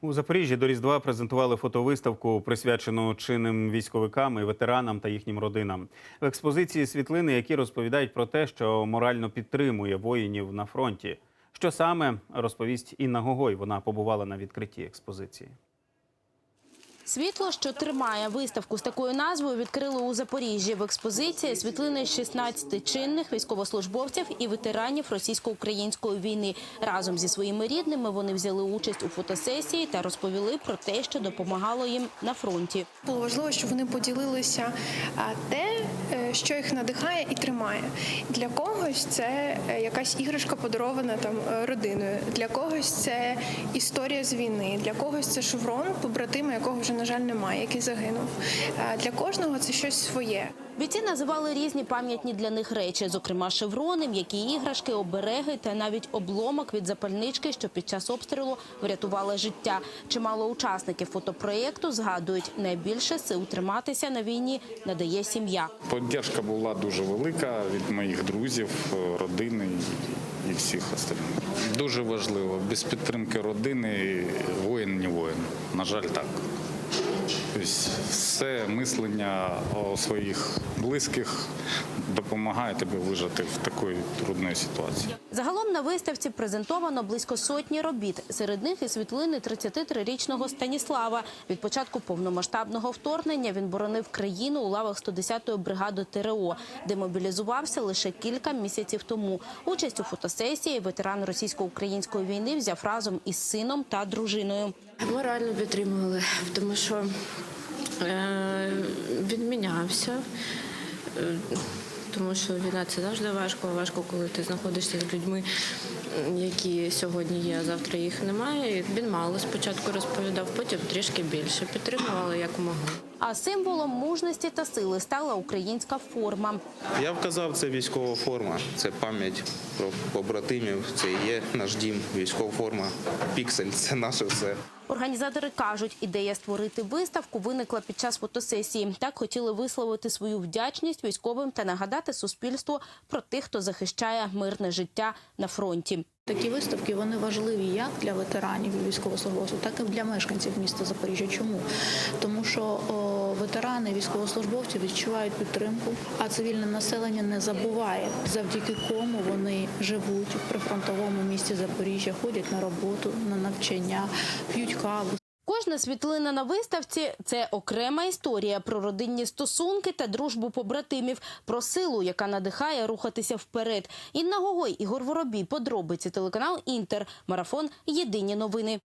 У Запоріжжі до Різдва презентували фотовиставку, присвячену чинним військовикам і ветеранам та їхнім родинам. В експозиції світлини, які розповідають про те, що морально підтримує воїнів на фронті. Що саме розповість Інна Гогой. Вона побувала на відкритті експозиції. Світло, що тримає виставку з такою назвою, відкрили у Запоріжжі. В експозиції світлини 16 чинних військовослужбовців і ветеранів російсько-української війни. Разом зі своїми рідними вони взяли участь у фотосесії та розповіли про те, що допомагало їм на фронті. Було важливо, щоб вони поділилися те, е, що їх надихає і тримає. Для когось це е, якась іграшка подарована там е, родиною, для когось це історія з війни, для когось це шеврон, побратима, якого вже на жаль немає, який загинув. Для кожного це щось своє. Бійці називали різні пам'ятні для них речі, зокрема шеврони, м'які іграшки, обереги та навіть обломок від запальнички, що під час обстрілу врятували життя. Чимало учасників фотопроєкту згадують, найбільше сил триматися на війні надає сім'я. Поддержка була дуже велика від моїх друзів, родини і всіх остальних. Дуже важливо. Без підтримки родини воїн не воїн. На жаль, так. Тобто все мислення о своїх близьких допомагає тобі вижити в такій трудній ситуації. Загалом на виставці презентовано близько сотні робіт. Серед них і світлини 33-річного Станіслава. Від початку повномасштабного вторгнення він боронив країну у лавах 110-ї бригади ТРО, де мобілізувався лише кілька місяців тому. Участь у фотосесії ветеран російсько-української війни взяв разом із сином та дружиною. Морально підтримували, тому що е, він мінявся. Е, Тому що війна це завжди важко. Важко, коли ти знаходишся з людьми, які сьогодні є, а завтра їх немає. Він мало спочатку розповідав, потім трішки більше. Підтримували як могли. А символом мужності та сили стала українська форма. Я вказав, це військова форма, це пам'ять про побратимів, це і є наш дім, військова форма, піксель це наше все. Організатори кажуть, ідея створити виставку виникла під час фотосесії. Так хотіли висловити свою вдячність військовим та нагадати суспільству про тих, хто захищає мирне життя на фронті. Такі виставки вони важливі як для ветеранів і військовослужбовців, так і для мешканців міста Запоріжжя. Чому? Тому що о, ветерани, військовослужбовці відчувають підтримку, а цивільне населення не забуває, завдяки кому вони живуть в прифронтовому місті Запоріжжя, ходять на роботу, на навчання, п'ють каву, Кожна світлина на виставці це окрема історія про родинні стосунки та дружбу побратимів, про силу, яка надихає рухатися вперед. Інна Гогой, Ігор Воробій, подробиці телеканал Інтер, марафон Єдині новини.